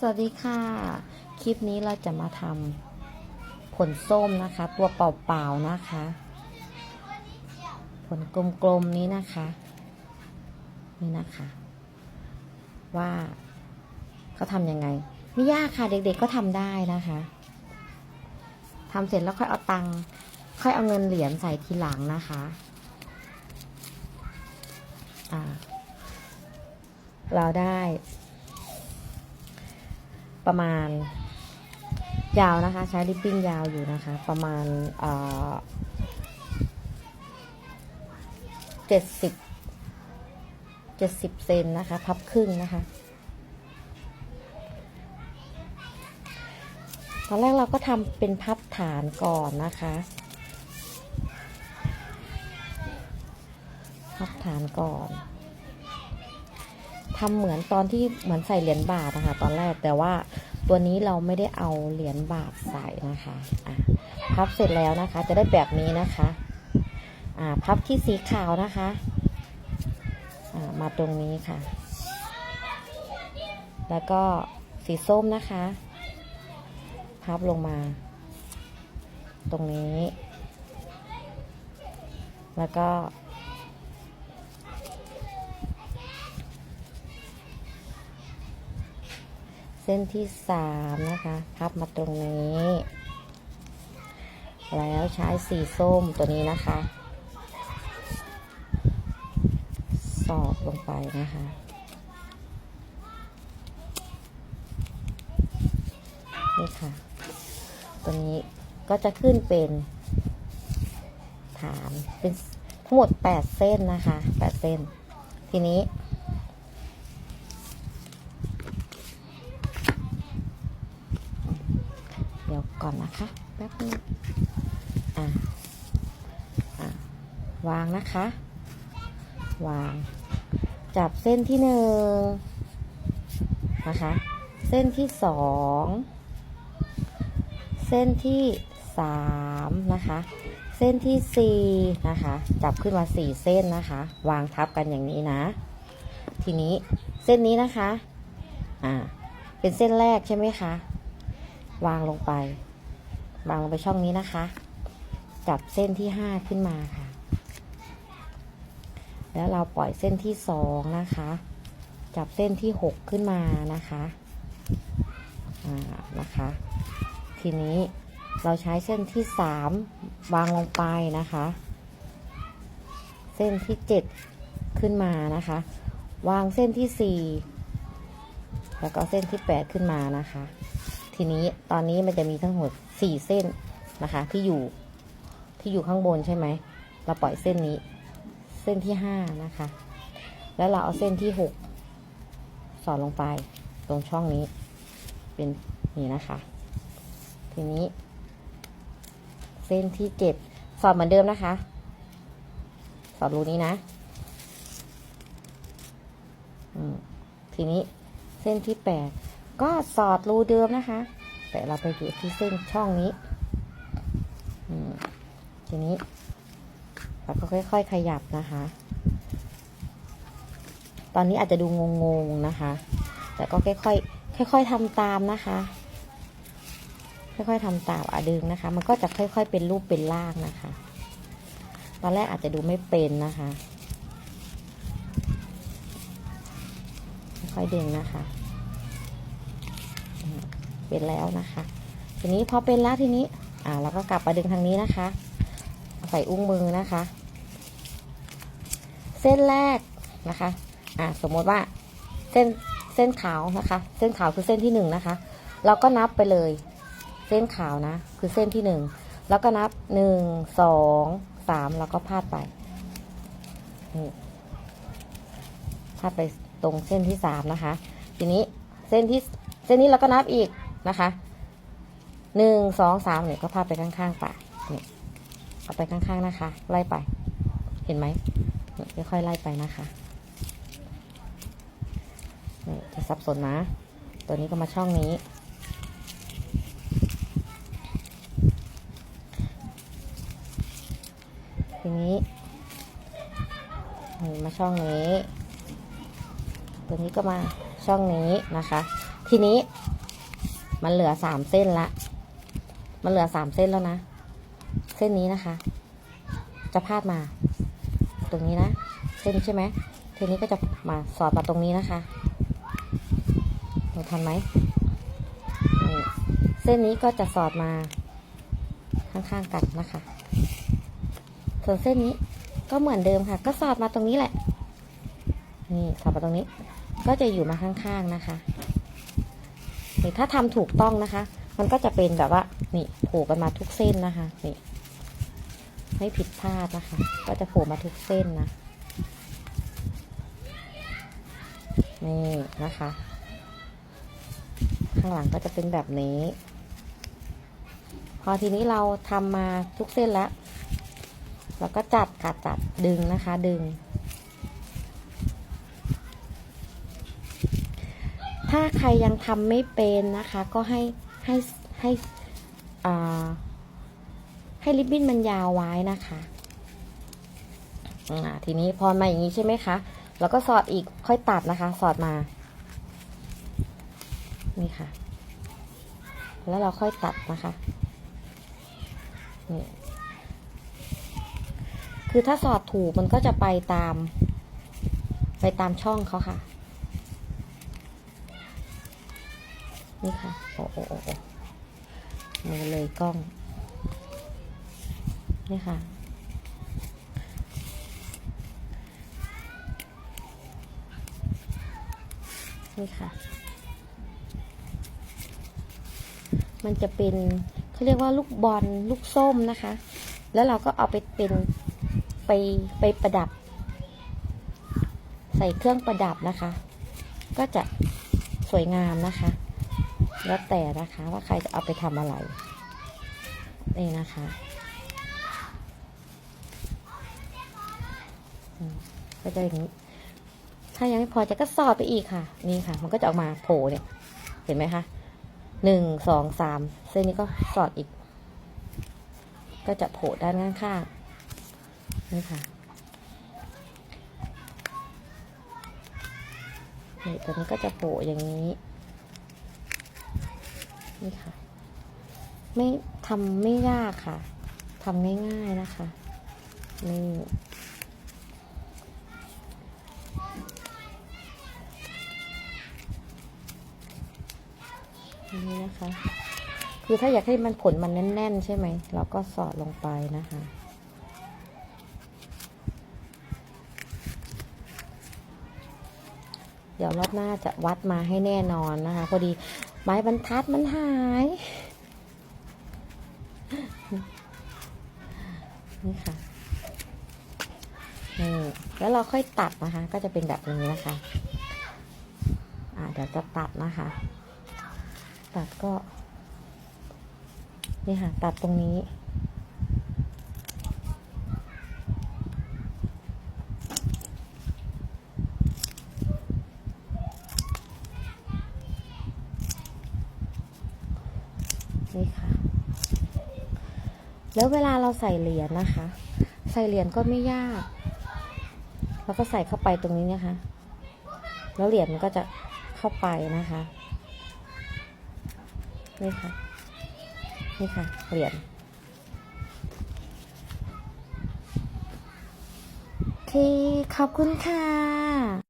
สวัสดีค่ะ คลิปนี้เราจะมาทำผลส้มนะคะ ตัวเปล่าๆนะคะ ผลกลมๆนี้นะคะ นี่นะคะ ว่าเขาทำยังไง ไม่ยากค่ะเด็กๆก็ทำได้นะคะทำเสร็จแล้วค่อยเอาตังค่อยเอาเงินเหรียญใส่ทีหลังนะคะเราได้ ประมาณยาวนะคะ ใช้ริบบิ้นยาวอยู่นะคะ ประมาณเจ็ดสิบเจ็ดสิบเซนนะคะ พับครึ่งนะคะตอนแรกเราก็ทำเป็นพับฐานก่อนนะคะ พับฐานก่อน ทำเหมือนตอนที่เหมือนใส่เหรียญบาทนะคะตอนแรกแต่ว่าตัวนี้เราไม่ได้เอาเหรียญบาทใส่นะคะอะพับเสร็จแล้วนะคะ จะได้แบบนี้นะคะอ่าพับที่สีขาวนะคะอ่ามาตรงนี้ค่ะ แล้วก็สีส้มนะคะ พับลงมา ตรงนี้ แล้วก็ เส้นที่สามนะคะพับมาตรงนี้ แล้วใช้สีส้มตัวนี้นะคะ สอดลงไปนะคะนี่ค่ะ ตัวนี้ก็จะขึ้นเป็นฐานเป็นทั้งหมด 8 เส้นนะคะ 8 เส้น ทีนี้ เดี๋ยวก่อ นะคะแป๊บนึงอะอะวางนะคะ วาง จับเส้นที่หนึ่งนะคะ เส้นที่สองเส้นที่สามนะคะ เส้นที่สี่นะคะ จับขึ้นมาสี่เส้นนะคะ วางทับกันอย่างนี้นะ ทีนี้เส้นนี้นะคะ อ่า เป็นเส้นแรกใช่ไหมคะ วางลงไป วางลงไปช่องนี้นะคะ จับเส้นที่ห้าขึ้นมาค่ะ แล้วเราปล่อยเส้นที่สองนะคะ จับเส้นที่หกขึ้นมานะคะอ่านะคะ ทีนี้เราใช้เส้นที่สามวางลงไปนะคะ เส้นที่เจ็ดขึ้นมานะคะ วางเส้นที่สี่แล้วก็เส้นที่แปดขึ้นมานะคะ ทีนี้ตอนนี้มันจะมีทั้งหมดสี่เส้นนะคะ ที่อยู่ที่อยู่ข้างบนใช่ไหมเราปล่อยเส้นนี้ เส้นที่ห้านะคะ แล้วเราเอาเส้นที่หกสอดลงไปตรงช่องนี้ เป็นนี่นะคะ ทีนี้ เส้นที่เจ็ดสอดเหมือนเดิมนะคะสอดรูนี้นะทีนี้เส้นที่แปด ก็สอดรูเดิมนะคะ แต่เราไปอยู่ที่เส้นช่องนี้อมทีนี้เราก็ค่อย ๆ ขยับนะคะ ตอนนี้อาจจะดูงงๆนะคะ แต่ก็ค่อยๆค่อย ๆทำตามนะคะ ค่อยๆทำตามอะดึงนะคะ มันก็จะค่อย ๆ เป็นรูปเป็นร่างนะคะ ตอนแรกอาจจะดูไม่เป็นนะคะ ค่อยๆดึงนะคะ เป็นแล้วนะคะ ทีนี้พอเป็นแล้วทีนี้ อ่า เราก็กลับมาดึงทางนี้นะคะ ใส่อุ้งมือนะคะ เส้นแรกนะคะ อ่า สมมติว่าเส้นเส้นขาวนะคะ เส้นขาวคือเส้นที่หนึ่งนะคะ เราก็นับไปเลย เส้นขาวนะ คือเส้นที่หนึ่งแล้วก็นับหนึ่งสองสามแล้วก็พาดไปนี่พาดไปตรงเส้นที่สามนะคะ ทีนี้เส้นที่เส้นนี้เราก็นับอีก นะคะหนึ่งสองสามเนี่ยก็พาไปข้างๆไปเนี่ยเอาไปข้างๆนะคะ ไล่ไป เห็นไหมเนี่ยค่อยๆไล่ไปนะคะนี่จะสับสนนะ ตัวนี้ก็มาช่องนี้ ทีนี้นี่มาช่องนี้ ตัวนี้ก็มาช่องนี้นะคะ ทีนี้ มันเหลือสามเส้นละ มันเหลือสามเส้นแล้วนะ เส้นนี้นะคะ จะพาดมา ตรงนี้นะ เส้นใช่ไหมทีนี้ก็จะมาสอดมาตรงนี้นะคะหนูทันไหม เส้นนี้ก็จะสอดมาข้างๆกันนะคะ ส่วนเส้นนี้ก็เหมือนเดิมค่ะ ก็สอดมาตรงนี้แหละ นี่สอดมาตรงนี้ ก็จะอยู่มาข้างๆนะคะ นี่ถ้าทำถูกต้องนะคะ มันก็จะเป็นแบบว่านี่โผล่กันมาทุกเส้นนะคะนี่ไม่ผิดพลาดนะคะ ก็จะโผล่มาทุกเส้นนะนี่นะคะ ข้างหลังก็จะเป็นแบบนี้ พอทีนี้เราทำมาทุกเส้นแล้วแล้วก็จัดค่ะจัดดึงนะคะ ดึง ถ้าใครยังทำไม่เป็นนะคะ ก็ให้ให้ให้ให้ริบบิ้นมันยาวไว้นะคะอ่าทีนี้พอมาอย่างนี้ใช่ไหมคะ แล้วก็สอดอีกค่อยตัดนะคะ สอดมา นี่ค่ะ แล้วเราค่อยตัดนะคะนี่คือถ้าสอดถูกมันก็จะไปตาม ไปตามช่องเขาค่ะ นี่ค่ะ โอ้โอ้โอ้มือเลยกล้อง นี่ค่ะ นี่ค่ะ มันจะเป็นเขาเรียกว่าลูกบอลลูกส้มนะคะ แล้วเราก็เอาไปเป็นไปไปประดับ ใส่เครื่องประดับนะคะ ก็จะสวยงามนะคะ แล้วแต่นะคะว่าใครจะเอาไปทำอะไร นี่นะคะ ก็จะอย่างนี้ ถ้ายังไม่พอจะก็สอดไปอีกค่ะ นี่ค่ะ มันก็จะออกมาโผล่เนี่ย เห็นไหมคะหนึ่งสองสามเส้นนี้ก็สอดอีก ก็จะโผล่ด้านข้างๆนี่ค่ะนี่ตัวนี้ก็จะโผล่อย่างนี้ นี่ค่ะ ไม่ทำไม่ยากค่ะทำง่ายๆนะคะนี่นี่นะคะ คือถ้าอยากให้มันผลมันแน่น ๆ ใช่ไหม เราก็สอดลงไปนะคะเดี๋ยวรอบหน้าจะวัดมาให้แน่นอนนะคะ พอดี ไม้บรรทัดมันหาย นี่ค่ะนี่แล้วเราค่อยตัดนะคะ ก็จะเป็นแบบนี้นะคะ อ่าเดี๋ยวจะตัดนะคะ ตัดก็ นี่ค่ะ ตัดตรงนี้ค่ะ แล้วเวลาเราใส่เหรียญนะคะ ใส่เหรียญก็ไม่ยาก แล้วก็ใส่เข้าไปตรงนี้นะคะ แล้วเหรียญมันก็จะเข้าไปนะคะ นี่ค่ะ นี่ค่ะ เหรียญโอเคขอบคุณค่ะ